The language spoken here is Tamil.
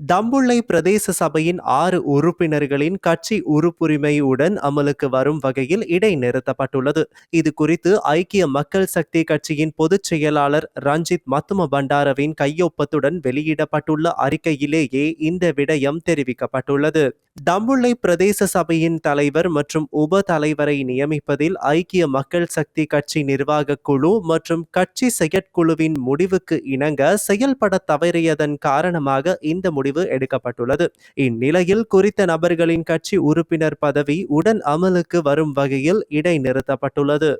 தம்புள்ளை பிரதேச சபையின் ஆறு உறுப்பினர்களின் கட்சி உறுப்புரிமையுடன் அமலுக்கு வரும் வகையில் இடைநிறுத்தப்பட்டுள்ளது இது குறித்து ஐக்கிய மக்கள் சக்தி கட்சியின் பொதுச் செயலாளர் ரஞ்சித் மத்தும பண்டாரவின் கையொப்பத்துடன் வெளியிடப்பட்டுள்ள அறிக்கையிலேயே இந்த விடயம் தெரிவிக்கப்பட்டுள்ளது. தம்புள்ளை பிரதேச சபையின் தலைவர் மற்றும் உப தலைவரை நியமிப்பதில் ஐக்கிய மக்கள் சக்தி கட்சி நிர்வாக குழு மற்றும் கட்சி செயற்குழுவின் முடிவுக்கு இணங்க செயல்பட தவறியதன் காரணமாக இந்த முடிவு எடுக்கப்பட்டுள்ளது. இந்நிலையில் குறித்த நபர்களின் கட்சி உறுப்பினர் பதவி உடன் அமலுக்கு வரும் வகையில் இடைநிறுத்தப்பட்டுள்ளது.